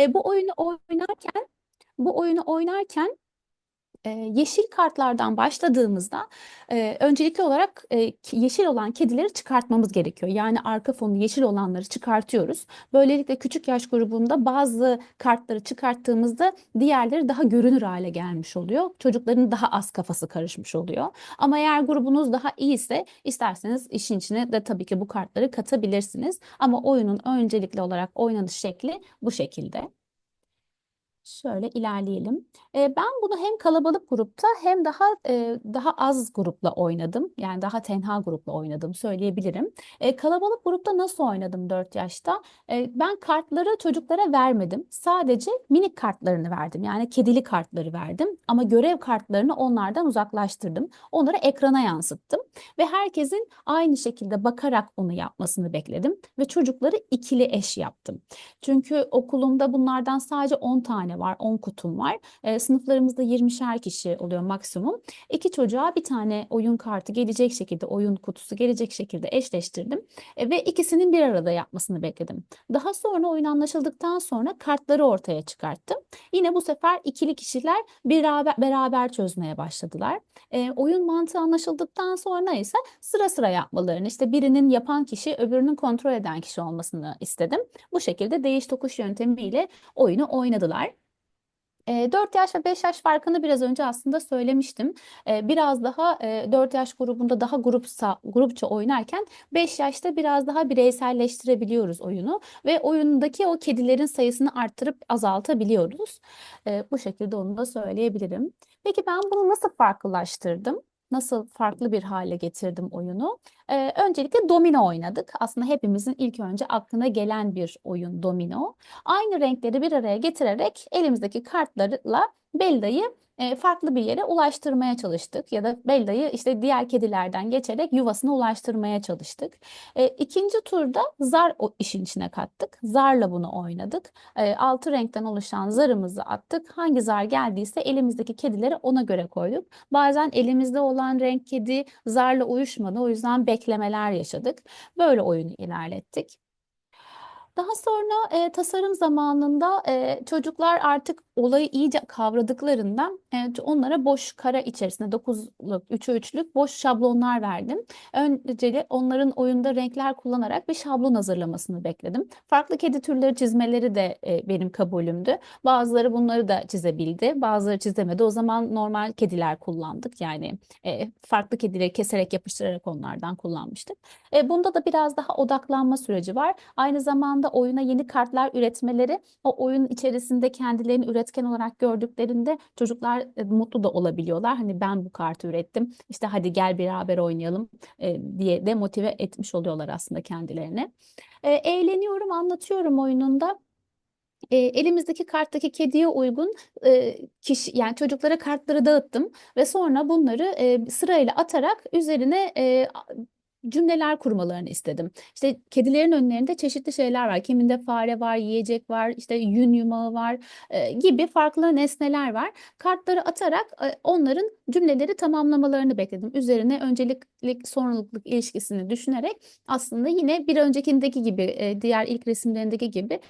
E, bu oyunu oynarken bu oyunu oynarken e, yeşil kartlardan başladığımızda e, öncelikli olarak e, yeşil olan kedileri çıkartmamız gerekiyor. Yani arka fonu yeşil olanları çıkartıyoruz. Böylelikle küçük yaş grubunda bazı kartları çıkarttığımızda diğerleri daha görünür hale gelmiş oluyor. Çocukların daha az kafası karışmış oluyor. Ama eğer grubunuz daha iyiyse isterseniz işin içine de tabii ki bu kartları katabilirsiniz. Ama oyunun öncelikli olarak oynanış şekli bu şekilde. Şöyle ilerleyelim. E, ben bunu hem kalabalık grupta hem daha e, daha az grupla oynadım. Yani daha tenha grupla oynadım söyleyebilirim. E, kalabalık grupta nasıl oynadım 4 yaşta? E, ben kartları çocuklara vermedim. Sadece minik kartlarını verdim. Yani kedili kartları verdim. Ama görev kartlarını onlardan uzaklaştırdım. Onları ekrana yansıttım. Ve herkesin aynı şekilde bakarak onu yapmasını bekledim. Ve çocukları ikili eş yaptım. Çünkü okulumda bunlardan sadece 10 tane var, 10 kutum var. E, sınıflarımızda 20'şer kişi oluyor maksimum. İki çocuğa bir tane oyun kartı gelecek şekilde, oyun kutusu gelecek şekilde eşleştirdim. E, ve ikisinin bir arada yapmasını bekledim. Daha sonra oyun anlaşıldıktan sonra kartları ortaya çıkarttım. Yine bu sefer ikili kişiler beraber, beraber çözmeye başladılar. E, oyun mantığı anlaşıldıktan sonra ise sıra sıra yapmalarını, işte birinin yapan kişi öbürünün kontrol eden kişi olmasını istedim. Bu şekilde değiş tokuş yöntemiyle oyunu oynadılar. 4 yaş ve 5 yaş farkını biraz önce aslında söylemiştim. Biraz daha 4 yaş grubunda daha grupsa, grupça oynarken 5 yaşta biraz daha bireyselleştirebiliyoruz oyunu ve oyundaki o kedilerin sayısını arttırıp azaltabiliyoruz. Bu şekilde onu da söyleyebilirim. Peki ben bunu nasıl farklılaştırdım? Nasıl farklı bir hale getirdim oyunu? Ee, öncelikle domino oynadık. Aslında hepimizin ilk önce aklına gelen bir oyun domino. Aynı renkleri bir araya getirerek elimizdeki kartlarla Belda'yı e, farklı bir yere ulaştırmaya çalıştık ya da Belda'yı işte diğer kedilerden geçerek yuvasına ulaştırmaya çalıştık. E, ikinci turda zar o işin içine kattık. Zarla bunu oynadık. E, altı renkten oluşan zarımızı attık. Hangi zar geldiyse elimizdeki kedileri ona göre koyduk. Bazen elimizde olan renk kedi zarla uyuşmadı. O yüzden beklemeler yaşadık. Böyle oyunu ilerlettik. Daha sonra e, tasarım zamanında e, çocuklar artık olayı iyice kavradıklarından e, onlara boş kara içerisinde 9'luk, 3'e 3'lük boş şablonlar verdim. Önce onların oyunda renkler kullanarak bir şablon hazırlamasını bekledim. Farklı kedi türleri çizmeleri de e, benim kabulümdü. Bazıları bunları da çizebildi, bazıları çizemedi. O zaman normal kediler kullandık. Yani e, farklı kedileri keserek yapıştırarak onlardan kullanmıştık. E, bunda da biraz daha odaklanma süreci var. Aynı zamanda oyuna yeni kartlar üretmeleri, o oyun içerisinde kendilerini üretken olarak gördüklerinde çocuklar e, mutlu da olabiliyorlar. Hani ben bu kartı ürettim, işte hadi gel beraber oynayalım e, diye de motive etmiş oluyorlar aslında kendilerini. E, eğleniyorum, anlatıyorum oyununda. E, elimizdeki karttaki kediye uygun e, kişi yani çocuklara kartları dağıttım ve sonra bunları e, sırayla atarak üzerine e, cümleler kurmalarını istedim. İşte kedilerin önlerinde çeşitli şeyler var. Kiminde fare var, yiyecek var, işte yün yumağı var e, gibi farklı nesneler var. Kartları atarak e, onların cümleleri tamamlamalarını bekledim. Üzerine önceliklik sonralıklık ilişkisini düşünerek aslında yine bir öncekindeki gibi e, diğer ilk resimlerindeki gibi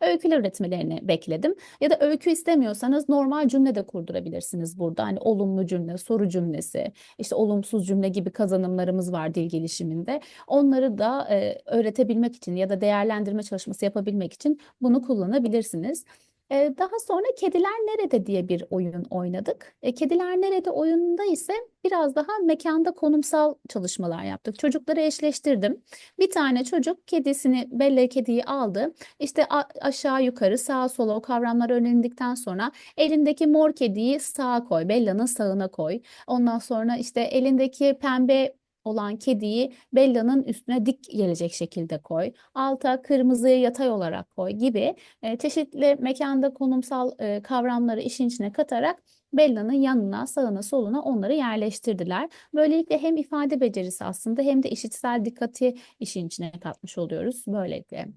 öyküler üretmelerini bekledim. Ya da öykü istemiyorsanız normal cümle de kurdurabilirsiniz burada. Hani olumlu cümle, soru cümlesi, işte olumsuz cümle gibi kazanımlarımız var dil gelişiminde. Onları da e, öğretebilmek için ya da değerlendirme çalışması yapabilmek için bunu kullanabilirsiniz. Daha sonra Kediler Nerede diye bir oyun oynadık. Kediler Nerede oyununda ise biraz daha mekanda konumsal çalışmalar yaptık. Çocukları eşleştirdim. Bir tane çocuk kedisini, Bella kediyi aldı. İşte aşağı yukarı sağa sola o kavramlar öğrenildikten sonra elindeki mor kediyi sağa koy, Bella'nın sağına koy. Ondan sonra işte elindeki pembe olan kediyi Bella'nın üstüne dik gelecek şekilde koy. Alta kırmızıyı yatay olarak koy gibi e, çeşitli mekanda konumsal e, kavramları işin içine katarak Bella'nın yanına, sağına, soluna onları yerleştirdiler. Böylelikle hem ifade becerisi aslında hem de işitsel dikkati işin içine katmış oluyoruz böylelikle.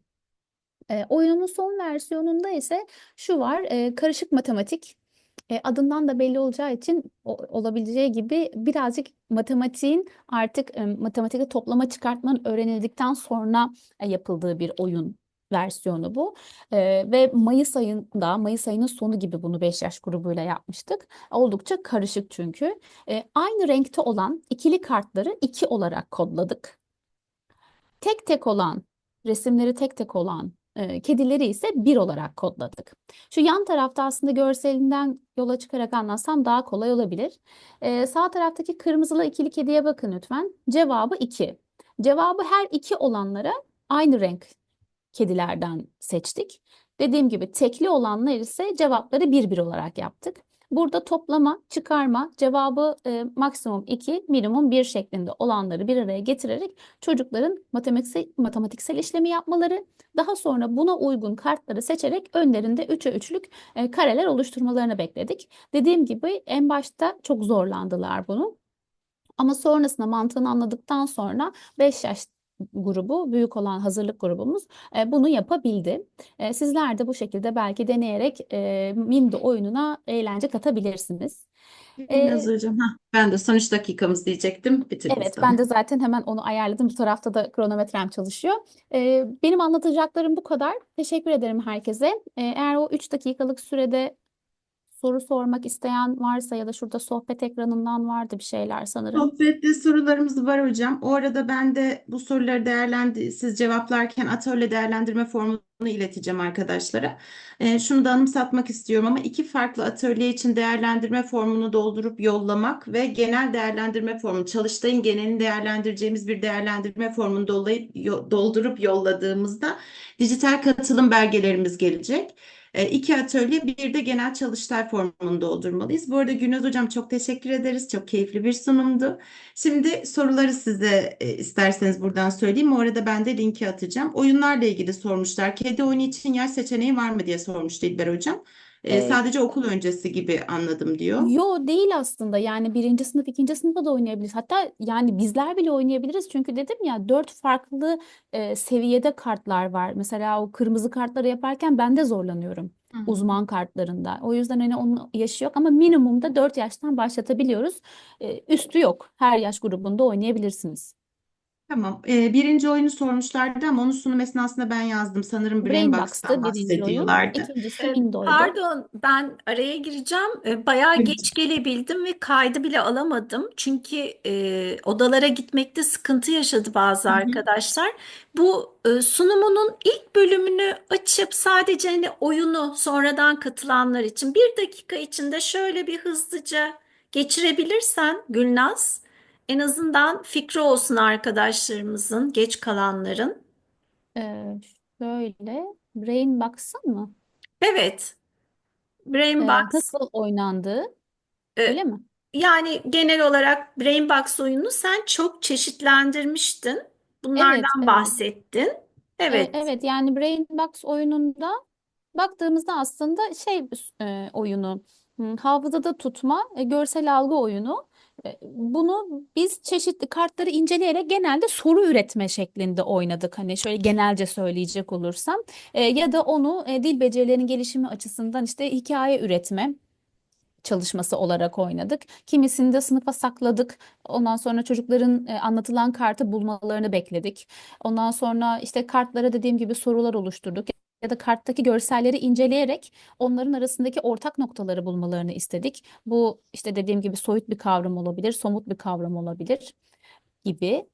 E, oyunun son versiyonunda ise şu var, e, karışık matematik e, adından da belli olacağı için o, olabileceği gibi birazcık matematiğin artık e, matematikte toplama çıkartmanın öğrenildikten sonra e, yapıldığı bir oyun versiyonu bu. Ee, ve Mayıs ayında, Mayıs ayının sonu gibi bunu 5 yaş grubuyla yapmıştık. Oldukça karışık çünkü. Ee, aynı renkte olan ikili kartları 2 olarak kodladık. Tek tek olan, resimleri tek tek olan e, kedileri ise bir olarak kodladık. Şu yan tarafta aslında görselinden yola çıkarak anlatsam daha kolay olabilir. Ee, sağ taraftaki kırmızılı ikili kediye bakın lütfen. Cevabı 2. Cevabı her iki olanlara aynı renk kedilerden seçtik. Dediğim gibi tekli olanlar ise cevapları bir bir olarak yaptık. Burada toplama, çıkarma, cevabı e, maksimum 2, minimum 1 şeklinde olanları bir araya getirerek çocukların matematiksel, matematiksel işlemi yapmaları, daha sonra buna uygun kartları seçerek önlerinde 3'e 3'lük e, kareler oluşturmalarını bekledik. Dediğim gibi en başta çok zorlandılar bunu. Ama sonrasında mantığını anladıktan sonra 5 yaş grubu, büyük olan hazırlık grubumuz e, bunu yapabildi. E, sizler de bu şekilde belki deneyerek e, Mimdo oyununa eğlence katabilirsiniz. E, Naz hocam. Ben de son 3 dakikamız diyecektim. Bitirdiniz Evet, tamam. ben de zaten hemen onu ayarladım. Bu tarafta da kronometrem çalışıyor. E, benim anlatacaklarım bu kadar. Teşekkür ederim herkese. E, eğer o 3 dakikalık sürede soru sormak isteyen varsa ya da şurada sohbet ekranından vardı bir şeyler sanırım. Sohbette sorularımız var hocam. O arada ben de bu soruları değerlendi siz cevaplarken atölye değerlendirme formunu ileteceğim arkadaşlara. Ee, şunu da anımsatmak istiyorum ama iki farklı atölye için değerlendirme formunu doldurup yollamak ve genel değerlendirme formu, Çalıştay'ın genelini değerlendireceğimiz bir değerlendirme formunu dollayıp, yo- doldurup yolladığımızda dijital katılım belgelerimiz gelecek. E, iki atölye, bir de genel çalıştay formunu doldurmalıyız. Bu arada Gülnaz Hocam çok teşekkür ederiz. Çok keyifli bir sunumdu. Şimdi soruları size e, isterseniz buradan söyleyeyim. O arada ben de linki atacağım. Oyunlarla ilgili sormuşlar. Kedi oyunu için yaş seçeneği var mı diye sormuştu İlber Hocam. E, E, sadece okul öncesi gibi anladım diyor. Yo değil aslında. Yani birinci sınıf ikinci sınıfta da oynayabiliriz. Hatta yani bizler bile oynayabiliriz. Çünkü dedim ya dört farklı e, seviyede kartlar var. Mesela o kırmızı kartları yaparken ben de zorlanıyorum Hı hı. uzman kartlarında. O yüzden hani onun yaşı yok ama minimumda 4 yaştan başlatabiliyoruz. E, üstü yok. Her yaş grubunda oynayabilirsiniz. Tamam. E, birinci oyunu sormuşlardı ama onun sunum esnasında ben yazdım. Sanırım Brain Brain Box'tan Box'tı birinci oyun bahsediyorlardı. ikincisi Ee. Pardon, ben araya gireceğim. Ee, Bayağı geç gelebildim ve kaydı bile alamadım. Çünkü e, odalara gitmekte sıkıntı yaşadı bazı Hı hı. arkadaşlar. Bu e, sunumunun ilk bölümünü açıp sadece hani oyunu sonradan katılanlar için bir dakika içinde şöyle bir hızlıca geçirebilirsen Gülnaz, en azından fikri olsun arkadaşlarımızın, geç kalanların. E, şöyle Brain Box'ın mı? Evet, Brain E, Box. nasıl oynandığı e, öyle mi? Yani genel olarak Brainbox oyununu sen çok çeşitlendirmiştin. Evet, Bunlardan evet. bahsettin. E, Evet. evet yani Brain Box oyununda baktığımızda aslında şey e, oyunu hmm, hafızada tutma, e, görsel algı oyunu. E, bunu biz çeşitli kartları inceleyerek genelde soru üretme şeklinde oynadık. Hani şöyle genelce söyleyecek olursam E, ya da onu e, dil becerilerinin gelişimi açısından işte hikaye üretme çalışması olarak oynadık. Kimisini de sınıfa sakladık. Ondan sonra çocukların e, anlatılan kartı bulmalarını bekledik. Ondan sonra işte kartlara dediğim gibi sorular oluşturduk. Ya da karttaki görselleri inceleyerek onların arasındaki ortak noktaları bulmalarını istedik. Bu işte dediğim gibi soyut bir kavram olabilir, somut bir kavram olabilir gibi.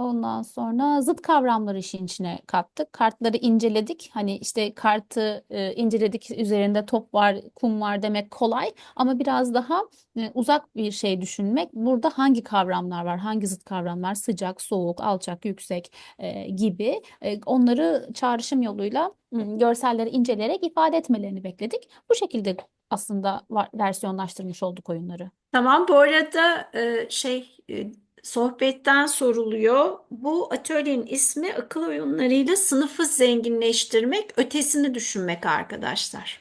Ondan sonra zıt kavramları işin içine kattık. Kartları inceledik. Hani işte kartı e, inceledik. Üzerinde top var, kum var demek kolay. Ama biraz daha e, uzak bir şey düşünmek. Burada hangi kavramlar var? Hangi zıt kavramlar? Sıcak, soğuk, alçak, yüksek e, gibi. E, onları çağrışım yoluyla görselleri inceleyerek ifade etmelerini bekledik. Bu şekilde aslında var, versiyonlaştırmış olduk oyunları. Tamam. Bu arada e, şey e, sohbetten soruluyor. Bu atölyenin ismi akıl oyunlarıyla sınıfı zenginleştirmek, ötesini düşünmek arkadaşlar.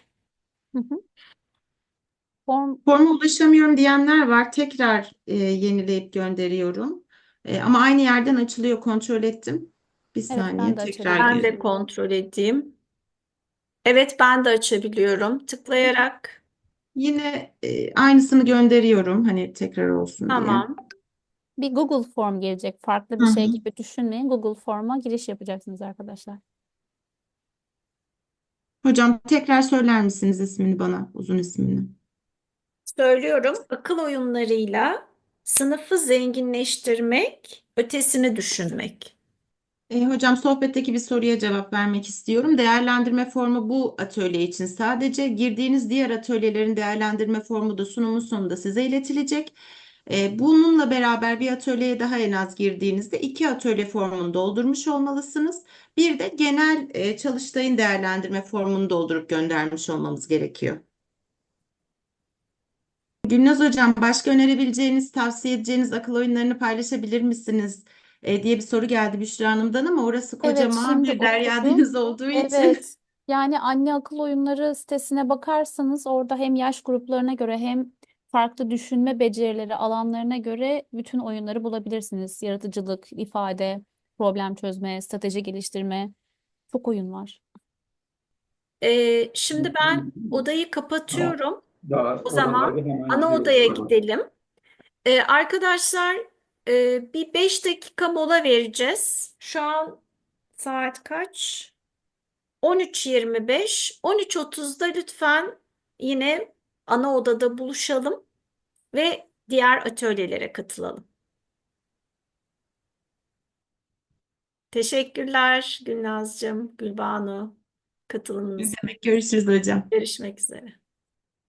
Hı hı. Form Forma ulaşamıyorum diyenler var. Tekrar e, yenileyip gönderiyorum. E, ama aynı yerden açılıyor. Kontrol ettim. Bir Evet saniye ben de tekrar Ben de kontrol edeyim. Evet, ben de açabiliyorum. Tıklayarak. Yine e, aynısını gönderiyorum. Hani tekrar olsun diye. Tamam. Bir Google Form gelecek. Farklı Hı bir şey hı. gibi düşünmeyin. Google Form'a giriş yapacaksınız arkadaşlar. Hocam tekrar söyler misiniz ismini bana, uzun ismini? Söylüyorum, akıl oyunlarıyla sınıfı zenginleştirmek, ötesini düşünmek. E, hocam sohbetteki bir soruya cevap vermek istiyorum. Değerlendirme formu bu atölye için sadece girdiğiniz diğer atölyelerin değerlendirme formu da sunumun sonunda size iletilecek. E, bununla beraber bir atölyeye daha en az girdiğinizde iki atölye formunu doldurmuş olmalısınız. Bir de genel e, çalıştayın değerlendirme formunu doldurup göndermiş olmamız gerekiyor. Gülnaz Hocam, başka önerebileceğiniz, tavsiye edeceğiniz akıl oyunlarını paylaşabilir misiniz? E, diye bir soru geldi Büşra Hanım'dan ama orası Evet, kocaman şimdi bir derya deniz olduğu için. evet yani anne akıl oyunları sitesine bakarsanız orada hem yaş gruplarına göre hem farklı düşünme becerileri alanlarına göre bütün oyunları bulabilirsiniz. Yaratıcılık, ifade, problem çözme, strateji geliştirme çok oyun var. Ee, şimdi ben odayı kapatıyorum. Daha O zaman oralarda hemen ana gidiyoruz. odaya gidelim. Ee, arkadaşlar e, bir 5 dakika mola vereceğiz. Şu an saat kaç? 13.25. 13.30'da lütfen yine ana odada buluşalım ve diğer atölyelere katılalım. Teşekkürler Gülnazcığım, Gülbanu katılımınız. demek görüşürüz hocam. Görüşmek üzere.